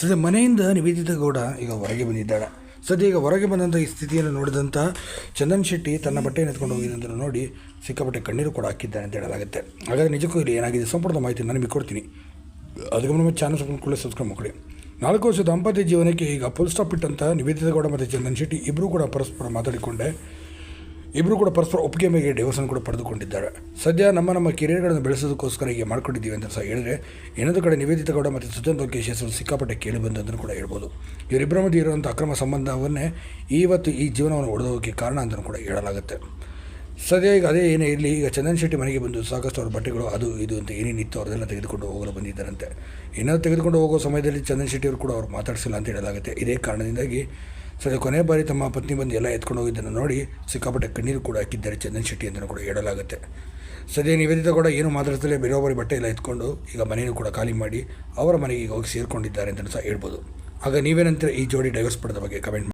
ಸದ್ಯ ಮನೆಯಿಂದ ನಿವೇದಿತ ಗೌಡ ಈಗ ಹೊರಗೆ ಬಂದಿದ್ದಾಳೆ ಸದ್ಯ ಈಗ ಹೊರಗೆ ಬಂದಂಥ ಈ ಸ್ಥಿತಿಯನ್ನು ನೋಡಿದಂಥ ಚಂದನ್ ಶೆಟ್ಟಿ ತನ್ನ ಬಟ್ಟೆಯನ್ನು ಎತ್ಕೊಂಡು ಹೋಗಿದ್ದನ್ನು ನೋಡಿ ಸಿಕ್ಕಾಪಟ್ಟೆ ಕಣ್ಣೀರು ಕೂಡ ಹಾಕಿದ್ದಾನೆ ಅಂತ ಹೇಳಲಾಗುತ್ತೆ. ಹಾಗಾದರೆ ನಿಜಕ್ಕೂ ಇಲ್ಲಿ ಏನಾಗಿದೆ? ಸಂಪೂರ್ಣ ಮಾಹಿತಿ ನಾನು ನಿಮಗೆ ಕೊಡ್ತೀನಿ. ಅದಕ್ಕೆ ನಮ್ಮ ಚಾನಲ್ ಕೂಡ ಸಬ್ಸ್ಕ್ರೈಬ್ ಮಾಡಿ ನಾಲ್ಕು ವರ್ಷ ದಾಂಪತ್ಯ ಜೀವನಕ್ಕೆ ಈಗ ಫುಲ್ ಸ್ಟಾಪ್ ಇಟ್ಟಂಥ ನಿವೇದಿತ ಗೌಡ ಮತ್ತು ಚಂದನ್ ಶೆಟ್ಟಿ ಇಬ್ಬರೂ ಕೂಡ ಪರಸ್ಪರ ಮಾತಾಡಿಕೊಂಡೆ. ಇಬ್ಬರು ಕೂಡ ಪರಸ್ಪರ ಒಪ್ಪಿಗೆ ಮೇಲೆ ಡಿವೋರ್ಸನ್ನು ಕೂಡ ಪಡೆದುಕೊಂಡಿದ್ದಾರೆ. ಸದ್ಯ ನಮ್ಮ ನಮ್ಮ ಕೆರಿಯರ್ಗಳನ್ನು ಬೆಳೆಸೋದಕ್ಕೋಸ್ಕರ ಹೀಗೆ ಮಾಡ್ಕೊಂಡಿದ್ದೀವಿ ಅಂತ ಸಹ ಹೇಳಿದ್ರೆ, ಇನ್ನೊಂದು ಕಡೆ ನಿವೇದಿತ ಗೌಡ ಮತ್ತು ಸುಜನ್ ಲೋಕೇಶ್ ಹೆಸರು ಸಿಕ್ಕಾಪಟ್ಟೆ ಕೇಳಿ ಬಂದದನ್ನು ಕೂಡ ಹೇಳ್ಬೋದು. ಇವರಿಬ್ಬರ ಮಧ್ಯೆ ಇರುವಂಥ ಅಕ್ರಮ ಸಂಬಂಧವನ್ನೇ ಇವತ್ತು ಈ ಜೀವನವನ್ನು ಒಡೆದೋಗಕ್ಕೆ ಕಾರಣ ಅಂತಲೂ ಕೂಡ ಹೇಳಲಾಗುತ್ತೆ. ಸದ್ಯ ಈಗ ಅದೇ ಏನೇ ಇರಲಿ, ಈಗ ಚಂದನ್ ಶೆಟ್ಟಿ ಮನೆಗೆ ಬಂದು ಸಾಕಷ್ಟು ಅವ್ರ ಬಟ್ಟೆಗಳು ಅದು ಇದು ಅಂತ ಏನೇನಿತ್ತು ಅವ್ರದೆಲ್ಲ ತೆಗೆದುಕೊಂಡು ಹೋಗಲು ಬಂದಿದ್ದಾರಂತೆ. ಇನ್ನೂ ತೆಗೆದುಕೊಂಡು ಹೋಗೋ ಸಮಯದಲ್ಲಿ ಚಂದನ್ ಶೆಟ್ಟಿ ಅವರು ಕೂಡ ಅವ್ರು ಮಾತಾಡಿಸಿಲ್ಲ ಅಂತ ಹೇಳಲಾಗುತ್ತೆ. ಇದೇ ಕಾರಣದಿಂದಾಗಿ ಸದ್ಯ ಕೊನೆ ಬಾರಿ ತಮ್ಮ ಪತ್ನಿ ಬಂದು ಎಲ್ಲ ಎತ್ಕೊಂಡು ಹೋಗಿದ್ದನ್ನು ನೋಡಿ ಸಿಕ್ಕಾಪಟ್ಟೆ ಕಣ್ಣೀರು ಕೂಡ ಹಾಕಿದ್ದಾರೆ ಚಂದನ್ ಶೆಟ್ಟಿ ಅಂತಲೂ ಕೂಡ ಹೇಳಲಾಗುತ್ತೆ ಸದ್ಯ ನಿವೇದಿತ ಕೂಡ ಏನು ಮಾತಾಡ್ತಲೇ ಬೇರೆಯೊಬ್ಬರಿ ಬಟ್ಟೆ ಎಲ್ಲ ಎತ್ಕೊಂಡು ಈಗ ಮನೆಯನ್ನು ಕೂಡ ಖಾಲಿ ಮಾಡಿ ಅವರ ಮನೆಗೆ ಈಗ ಹೋಗಿ ಸೇರಿಕೊಂಡಿದ್ದಾರೆ ಅಂತಲೂ ಸಹ ಹೇಳ್ಬೋದು ಆಗ ನೀವೇನಂತಾರೆ ಈ ಜೋಡಿ ಡೈವರ್ಸ್ ಪಡೆದ ಬಗ್ಗೆ ಕಮೆಂಟ್